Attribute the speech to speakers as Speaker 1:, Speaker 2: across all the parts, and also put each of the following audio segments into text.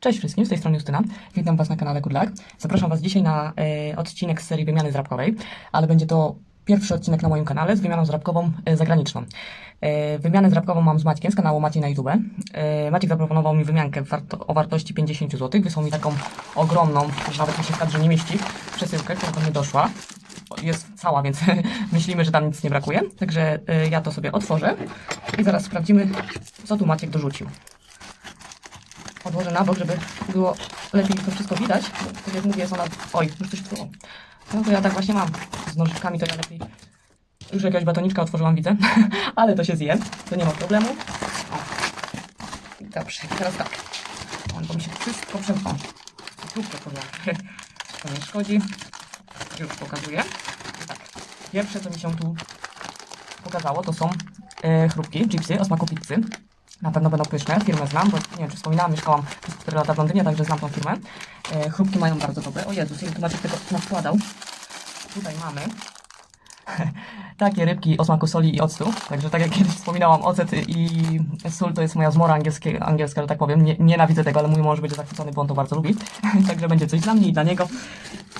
Speaker 1: Cześć wszystkim, z tej strony Justyna. Witam Was na kanale Good Luck. Zapraszam Was dzisiaj na e, odcinek z serii wymiany zrabkowej, ale będzie to pierwszy odcinek na moim kanale z wymianą zrabkową e, zagraniczną. E, wymianę zrabkową mam z Maćkiem z kanału Maciej na YouTube. E, Maciek zaproponował mi wymiankę warto, o wartości 50 zł. Wysłał mi taką ogromną, że nawet mi się w kadrze nie mieści, przesyłkę, która do mnie doszła. Jest cała, więc myślimy, że tam nic nie brakuje. Także e, ja to sobie otworzę i zaraz sprawdzimy, co tu Maciek dorzucił odłożę na bok, żeby było lepiej to wszystko widać. Tak jak mówię, jest ona... Oj, już coś psuło. No to ja tak właśnie mam. Z nożyczkami to ja lepiej... Już jakiegoś batoniczka otworzyłam, widzę. Ale to się zje. To nie ma problemu. O. Dobrze, teraz tak. O, bo mi się wszystko przemkło. Krótko. To nie szkodzi. Już pokazuję. Tak. Pierwsze, co mi się tu pokazało, to są e, chrupki, chipsy o smaku pizzy. Na pewno będą pyszne. Firmę znam, bo nie wiem, czy wspominałam, mieszkałam przez 4 lata w Londynie, także znam tą firmę. E, chrupki mają bardzo dobre. O Jezus, ile Maciek tego nakładał. Tutaj mamy takie rybki o smaku soli i octu. Także tak jak kiedyś wspominałam, ocet i sól to jest moja zmora angielskie, angielska, że tak powiem. Nie, nienawidzę tego, ale mój mąż będzie zachwycony, bo on to bardzo lubi. Także będzie coś dla mnie i dla niego.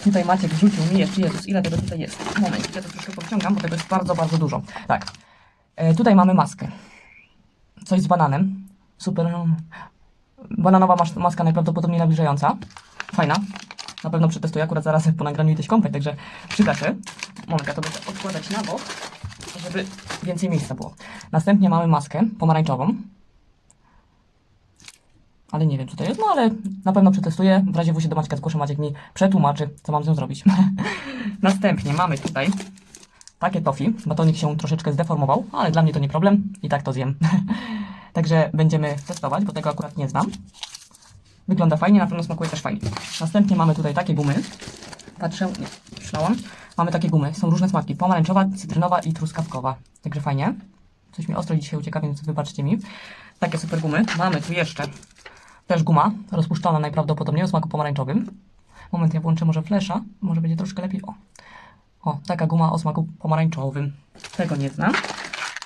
Speaker 1: Tutaj Maciek wrzucił mi jeszcze, Jezus, ile tego tutaj jest? Moment, ja to troszkę powciągam, bo tego jest bardzo, bardzo dużo. Tak. E, tutaj mamy maskę coś z bananem. Super. Bananowa mas- maska najprawdopodobniej nawilżająca. Fajna. Na pewno przetestuję akurat zaraz po nagraniu idę kąpać, także przyda się. Moment, ja to będę odkładać na bok, żeby więcej miejsca było. Następnie mamy maskę pomarańczową. Ale nie wiem, co to jest, no ale na pewno przetestuję. W razie W się do Maćka zgłoszę, Maciek mi przetłumaczy, co mam z nią zrobić. Następnie mamy tutaj takie tofi. Batonik się troszeczkę zdeformował, ale dla mnie to nie problem i tak to zjem. Także będziemy testować, bo tego akurat nie znam. Wygląda fajnie, na pewno smakuje też fajnie. Następnie mamy tutaj takie gumy. Patrzę, nie, myślałam. Mamy takie gumy, są różne smaki. Pomarańczowa, cytrynowa i truskawkowa. Także fajnie. Coś mi ostro dzisiaj ucieka, więc wybaczcie mi. Takie super gumy. Mamy tu jeszcze też guma, rozpuszczona najprawdopodobniej o smaku pomarańczowym. Moment, ja włączę może flesza, może będzie troszkę lepiej. O, o, taka guma o smaku pomarańczowym. Tego nie znam.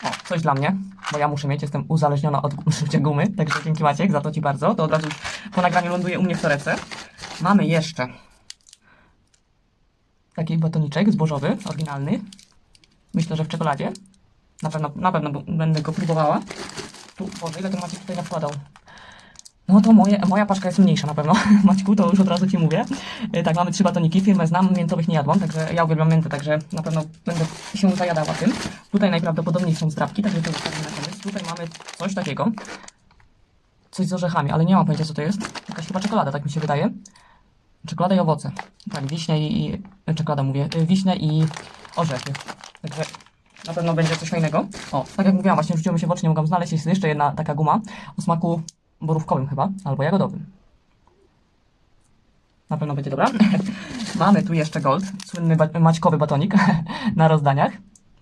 Speaker 1: O, coś dla mnie, bo ja muszę mieć, jestem uzależniona od użycia gumy, także dzięki Maciek, za to Ci bardzo. To od razu po nagraniu ląduje u mnie w torebce. Mamy jeszcze taki batoniczek zbożowy, oryginalny. Myślę, że w czekoladzie. Na pewno, na pewno będę go próbowała. Tu, Boże, ile ten Maciek tutaj nakładał. No to moje, moja paczka jest mniejsza na pewno. Maćku, to już od razu Ci mówię. E, Tak, mamy trzy batoniki. Firmę znam, miętowych nie jadłam, także ja uwielbiam miętę, także na pewno będę się zajadała tym. Tutaj najprawdopodobniej są zdrabki, także to zostawię na koniec. Tutaj mamy coś takiego. Coś z orzechami, ale nie mam pojęcia co to jest. Jakaś chyba czekolada, tak mi się wydaje. Czekolada i owoce. Tak, wiśnia i... e, czekolada mówię. e, Wiśnia i orzechy. Także na pewno będzie coś fajnego. O, tak jak mówiłam, właśnie rzuciło mi się w oczy, nie mogłam znaleźć. Jest jeszcze jedna taka guma o smaku borówkowym chyba, albo jagodowym. Na pewno będzie dobra. Mamy tu jeszcze gold, słynny ba- maćkowy batonik na rozdaniach.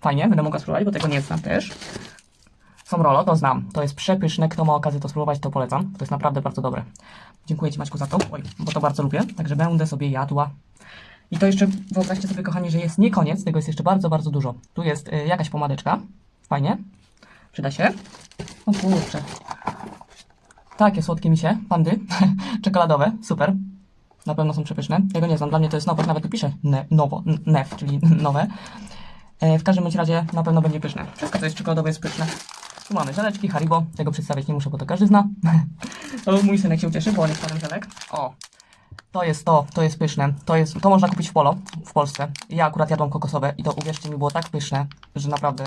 Speaker 1: Fajnie, będę mogła spróbować, bo tego nie znam też. Są rolo, to znam. To jest przepyszne. Kto ma okazję to spróbować, to polecam. To jest naprawdę bardzo dobre. Dziękuję Ci Maćku za to, Oj, bo to bardzo lubię. Także będę sobie jadła. I to jeszcze wyobraźcie sobie, kochani, że jest nie koniec, tego jest jeszcze bardzo, bardzo dużo. Tu jest y, jakaś pomadeczka. Fajnie. Przyda się. O kurczę. Takie słodkie misie, pandy, czekoladowe, super. Na pewno są przepyszne. Tego nie znam, dla mnie to jest nowe, nawet tu pisze ne, nowo, nef, czyli nowe. E, w każdym bądź razie na pewno będzie pyszne. Wszystko, co jest czekoladowe, jest pyszne. Tu mamy żeleczki, Haribo. Tego przedstawiać nie muszę, bo to każdy zna. to mój synek się ucieszy, bo on jest fanem żelek. O, to jest to, to jest pyszne. To, jest, to można kupić w Polo, w Polsce. Ja akurat jadłam kokosowe i to uwierzcie mi było tak pyszne, że naprawdę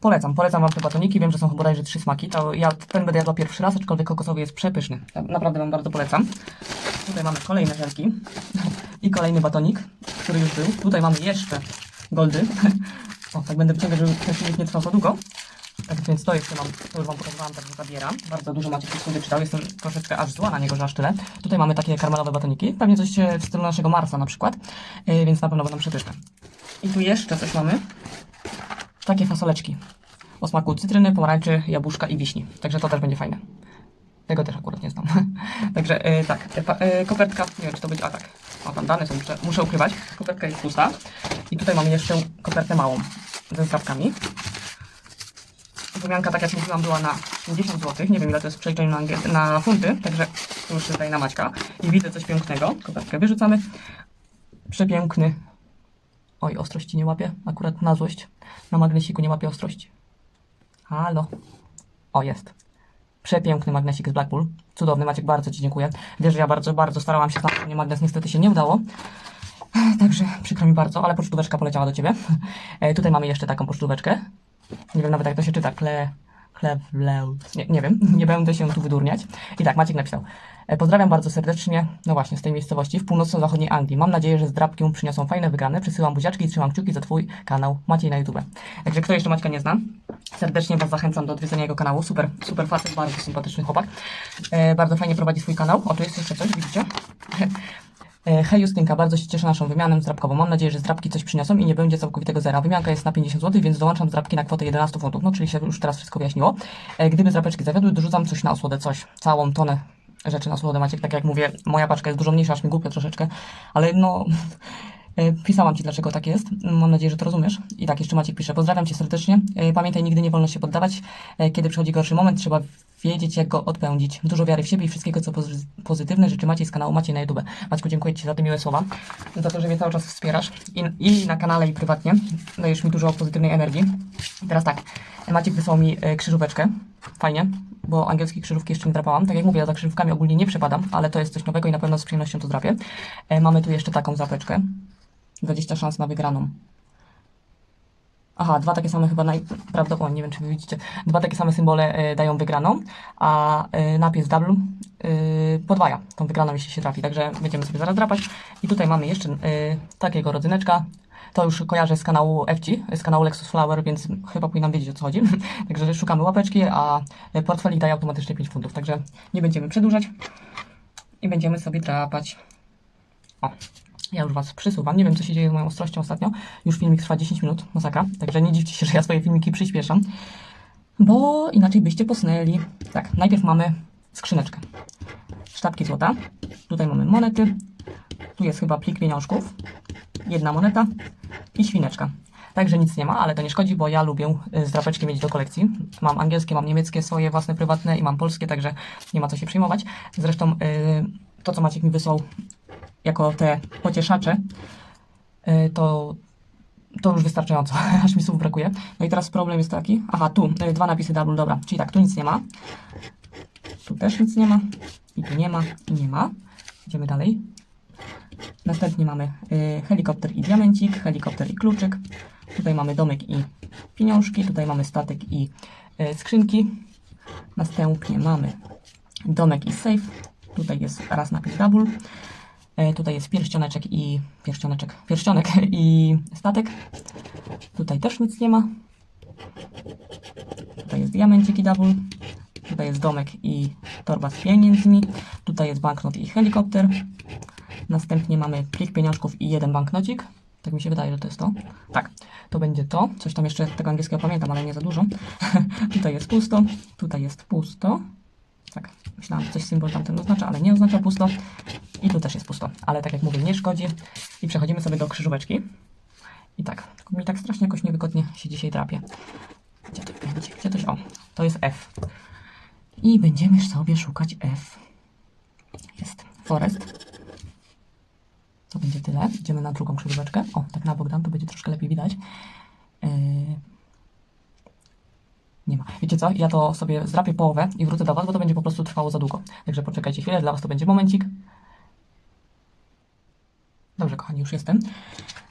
Speaker 1: Polecam, polecam Wam te batoniki. Wiem, że są bodajże trzy smaki. To ja ten będę jadła pierwszy raz, aczkolwiek kokosowy jest przepyszny. Naprawdę Wam bardzo polecam. Tutaj mamy kolejne żelki i kolejny batonik, który już był. Tutaj mamy jeszcze goldy. O, tak będę wyciągać, żeby ten filmik nie trwał za długo. Tak więc to jeszcze mam, to już Wam pokazywałam, także zabieram. Bardzo dużo macie tych słody czytał, jestem troszeczkę aż zła na niego, że aż tyle. Tutaj mamy takie karmelowe batoniki, pewnie coś w stylu naszego Marsa na przykład, E, więc na pewno będą przepyszne. I tu jeszcze coś mamy takie fasoleczki o smaku cytryny, pomarańczy, jabłuszka i wiśni. Także to też będzie fajne. Tego też akurat nie znam. Także e, tak, e, kopertka, nie wiem czy to będzie, a tak, o tam dane są, muszę, muszę ukrywać. Kopertka jest pusta. I tutaj mamy jeszcze kopertę małą ze zdrabkami. Wymianka, tak jak mówiłam, była na 50 zł. Nie wiem ile to jest w przeliczeniu na, na funty, także to już zdaje na Maćka. I widzę coś pięknego. Kopertkę wyrzucamy. Przepiękny. Oj, ostrości nie łapie. Akurat na złość. Na magnesiku nie łapie ostrości. Halo. O, jest. Przepiękny magnesik z Blackpool. Cudowny, Maciek, bardzo Ci dziękuję. Wiesz, że ja bardzo, bardzo starałam się znaleźć magnes, niestety się nie udało. Także przykro mi bardzo, ale pocztóweczka poleciała do Ciebie. E, tutaj mamy jeszcze taką pocztóweczkę. Nie wiem nawet jak to się czyta. Kle... Klewleut. Nie, nie wiem, nie będę się tu wydurniać. I tak, Maciek napisał. E, Pozdrawiam bardzo serdecznie, no właśnie, z tej miejscowości w północno-zachodniej Anglii. Mam nadzieję, że z drapkiem przyniosą fajne wygrane. Przysyłam buziaczki i trzymam kciuki za Twój kanał Maciej na YouTube. Także kto jeszcze Maćka nie zna, serdecznie Was zachęcam do odwiedzenia jego kanału. Super, super facet, bardzo sympatyczny chłopak. E, bardzo fajnie prowadzi swój kanał. O, tu jest jeszcze coś, widzicie? E, Hej Justynka, bardzo się cieszę naszą wymianą zdrabkową. Mam nadzieję, że zdrabki coś przyniosą i nie będzie całkowitego zera. Wymianka jest na 50 zł, więc dołączam zdrabki na kwotę 11 funtów. No, czyli się już teraz wszystko wyjaśniło. E, Gdyby zdrapeczki zawiodły, dorzucam coś na osłodę, coś. Całą tonę rzeczy na osłodę Maciek. Tak jak mówię, moja paczka jest dużo mniejsza, aż mi głupio troszeczkę, ale no... e, Pisałam Ci, dlaczego tak jest. Mam nadzieję, że to rozumiesz. I tak, jeszcze Maciek pisze. Pozdrawiam Cię serdecznie. E, Pamiętaj, nigdy nie wolno się poddawać. E, Kiedy przychodzi gorszy moment, trzeba wiedzieć, jak go odpędzić. Dużo wiary w siebie i wszystkiego, co pozy- pozytywne życzę Maciej z kanału Maciej na YouTube. Maćku, dziękuję Ci za te miłe słowa. Za to, że mnie cały czas wspierasz. I, i na kanale, i prywatnie. Dajesz mi dużo pozytywnej energii. I teraz tak. Maciek wysłał mi krzyżóweczkę. Fajnie, bo angielskie krzyżówki jeszcze nie drapałam. Tak jak mówię, ja za krzyżówkami ogólnie nie przepadam, ale to jest coś nowego i na pewno z przyjemnością to drapię. Mamy tu jeszcze taką zapeczkę. 20 szans na wygraną. Aha, dwa takie same chyba najprawdopodobniej, nie wiem czy wy widzicie, dwa takie same symbole e, dają wygraną, a e, napis W e, podwaja tą wygraną, jeśli się trafi, także będziemy sobie zaraz drapać. I tutaj mamy jeszcze e, takiego rodzyneczka, to już kojarzę z kanału FG, z kanału Lexus Flower, więc chyba powinnam wiedzieć o co chodzi. także szukamy łapeczki, a portfelik daje automatycznie 5 funtów, także nie będziemy przedłużać i będziemy sobie drapać. O, ja już Was przysuwam. Nie wiem, co się dzieje z moją ostrością ostatnio. Już filmik trwa 10 minut, masakra. Także nie dziwcie się, że ja swoje filmiki przyspieszam. Bo inaczej byście posnęli. Tak, najpierw mamy skrzyneczkę. Sztabki złota. Tutaj mamy monety. Tu jest chyba plik pieniążków. Jedna moneta i świneczka. Także nic nie ma, ale to nie szkodzi, bo ja lubię y, zdrapeczki mieć do kolekcji. Mam angielskie, mam niemieckie, swoje własne prywatne i mam polskie, także nie ma co się przejmować. Zresztą y, to, co Maciek mi wysłał jako te pocieszacze, y, to, to już wystarczająco, aż mi słów brakuje. No i teraz problem jest taki, aha, tu y, dwa napisy double, dobra, czyli tak, tu nic nie ma, tu też nic nie ma, i tu nie ma, i nie ma. Idziemy dalej. Następnie mamy y, helikopter i diamencik, helikopter i kluczyk. Tutaj mamy domek i pieniążki, tutaj mamy statek i y, skrzynki. Następnie mamy domek i safe. Tutaj jest raz napis double. E, Tutaj jest pierścioneczek i pierścioneczek, pierścionek i statek. Tutaj też nic nie ma. Tutaj jest diamencik i double. Tutaj jest domek i torba z pieniędzmi. Tutaj jest banknot i helikopter. Następnie mamy plik pieniążków i jeden banknocik. Tak mi się wydaje, że to jest to. Tak, to będzie to. Coś tam jeszcze tego angielskiego pamiętam, ale nie za dużo. tutaj jest pusto. Tutaj jest pusto. Tak, myślałam, że coś symbol tamten oznacza, ale nie oznacza pusto. I tu też jest pusto, ale tak jak mówię, nie szkodzi. I przechodzimy sobie do krzyżóweczki. I tak, mi tak strasznie jakoś niewygodnie się dzisiaj drapie. Gdzie to będzie? Gdzie to się... O, to jest F. I będziemy sobie szukać F. Jest Forest. To będzie tyle. Idziemy na drugą krzyżóweczkę. O, tak na bok dam, to będzie troszkę lepiej widać. Yy... Nie ma. Wiecie co? Ja to sobie zdrapię połowę i wrócę do Was, bo to będzie po prostu trwało za długo. Także poczekajcie chwilę, dla Was to będzie momencik. Dobrze, kochani, już jestem.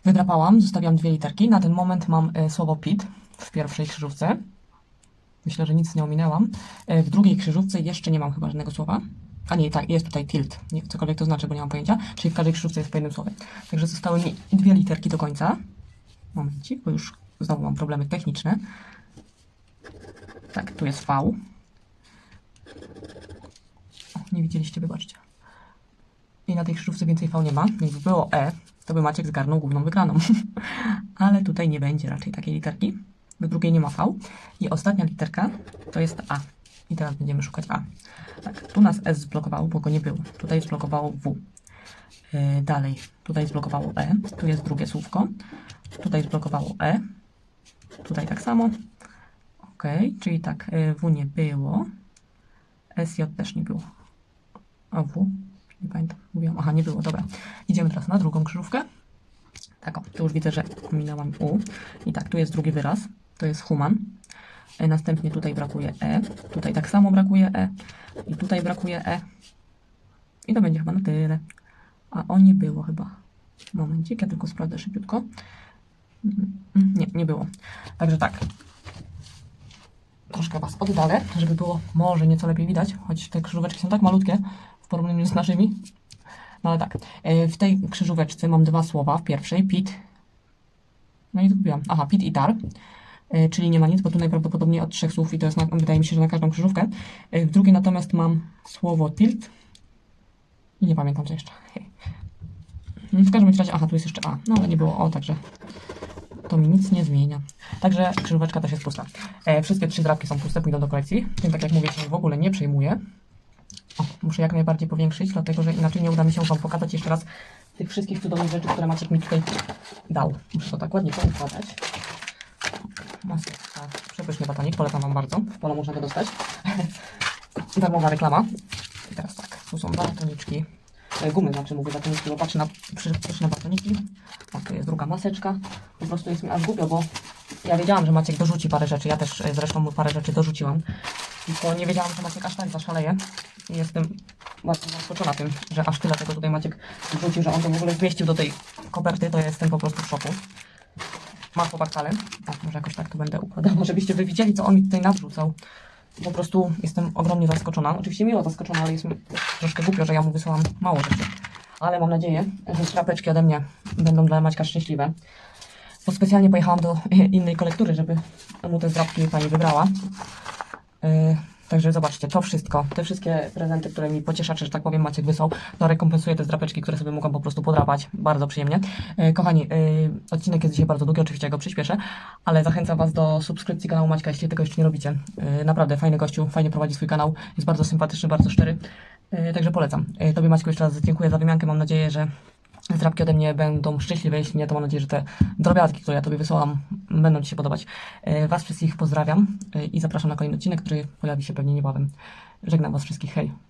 Speaker 1: Wydrapałam, zostawiam dwie literki. Na ten moment mam e, słowo PIT w pierwszej krzyżówce. Myślę, że nic nie ominęłam. E, w drugiej krzyżówce jeszcze nie mam chyba żadnego słowa. A nie, tak, jest tutaj tilt. Nie, cokolwiek to znaczy, bo nie mam pojęcia. Czyli w każdej krzyżówce jest po jednym słowie. Także zostały mi dwie literki do końca. Momencik, bo już znowu mam problemy techniczne. Tak, tu jest V. O, nie widzieliście, wybaczcie. I na tej krzyżówce więcej V nie ma. Jakby było E, to by Maciek zgarnął główną wygraną. Ale tutaj nie będzie raczej takiej literki. Do drugiej nie ma V. I ostatnia literka to jest A. I teraz będziemy szukać A. Tak, tu nas S zblokowało, bo go nie było. Tutaj zblokowało W. Yy, dalej, tutaj zblokowało E. Tu jest drugie słówko. Tutaj zblokowało E. Tutaj tak samo. Okej, czyli tak, y, W nie było. SJ też nie było. A W? Nie pamiętam, mówiłam. Aha, nie było, dobra. Idziemy teraz na drugą krzyżówkę. Taką, tu już widzę, że minęłam U. I tak, tu jest drugi wyraz. To jest human. E, Następnie tutaj brakuje E. Tutaj tak samo brakuje E. I tutaj brakuje E. I to będzie chyba na tyle. A o nie było chyba. Momencik, ja tylko sprawdzę szybciutko. Mm, mm, Nie, nie było. Także tak. Troszkę Was oddalę, żeby było może nieco lepiej widać, choć te krzyżóweczki są tak malutkie w porównaniu z naszymi. No ale tak, e, w tej krzyżóweczce mam dwa słowa. W pierwszej pit. No i zgubiłam. Aha, pit i tar. E, Czyli nie ma nic, bo tu najprawdopodobniej od trzech słów i to jest, na, wydaje mi się, że na każdą krzyżówkę. E, W drugiej natomiast mam słowo tilt. I nie pamiętam co jeszcze. W każdym razie, aha, tu jest jeszcze A. No ale nie było O, także to mi nic nie zmienia. Także krzyżóweczka też jest pusta. E, wszystkie trzy zdrabki są puste, pójdą do kolekcji. Tym, tak jak mówię, się w ogóle nie przejmuję. O, muszę jak najbardziej powiększyć, dlatego że inaczej nie uda mi się Wam pokazać jeszcze raz tych wszystkich cudownych rzeczy, które Maciek mi tutaj dał. Muszę to tak ładnie poukładać. Maseczka. Przepyszny batonik, polecam Wam bardzo. W polu można go dostać. Darmowa reklama. I teraz tak, tu są batoniczki. E, Gumy, znaczy mówię batoniczki, bo patrzę na przepyszne batoniki. O, tu jest druga maseczka. Po prostu jest mi aż głupio, bo ja wiedziałam, że Maciek dorzuci parę rzeczy. Ja też e, zresztą mu parę rzeczy dorzuciłam. Tylko nie wiedziałam, że Maciek aż tak zaszaleje. I jestem bardzo zaskoczona tym, że aż tyle tego tutaj Maciek wrzucił, że on to w ogóle zmieścił do tej koperty. To ja jestem po prostu w szoku. Ma. O, może jakoś tak to będę układała, żebyście wy widzieli, co on mi tutaj nawrzucał. Po prostu jestem ogromnie zaskoczona. Oczywiście miło zaskoczona, ale jest mi troszkę głupio, że ja mu wysyłam mało rzeczy. Ale mam nadzieję, że szlapeczki ode mnie będą dla Maćka szczęśliwe. Bo specjalnie pojechałam do innej kolektury, żeby mu te zdrabki pani wybrała. Yy, Także zobaczcie, to wszystko, te wszystkie prezenty, które mi pocieszacze, że tak powiem, Maciek wysłał, to rekompensuję te zdrapeczki, które sobie mogłam po prostu podrapać. Bardzo przyjemnie. E, Kochani, e, odcinek jest dzisiaj bardzo długi, oczywiście ja go przyspieszę, ale zachęcam Was do subskrypcji kanału Maćka, jeśli tego jeszcze nie robicie. Naprawdę, fajny gościu, fajnie prowadzi swój kanał, jest bardzo sympatyczny, bardzo szczery. Także polecam. Tobie Maćku jeszcze raz dziękuję za wymiankę, mam nadzieję, że zdrabki ode mnie będą szczęśliwe, jeśli nie, to mam nadzieję, że te drobiazgi, które ja Tobie wysłałam, będą Ci się podobać. E, Was wszystkich pozdrawiam e, i zapraszam na kolejny odcinek, który pojawi się pewnie niebawem. Żegnam Was wszystkich, hej!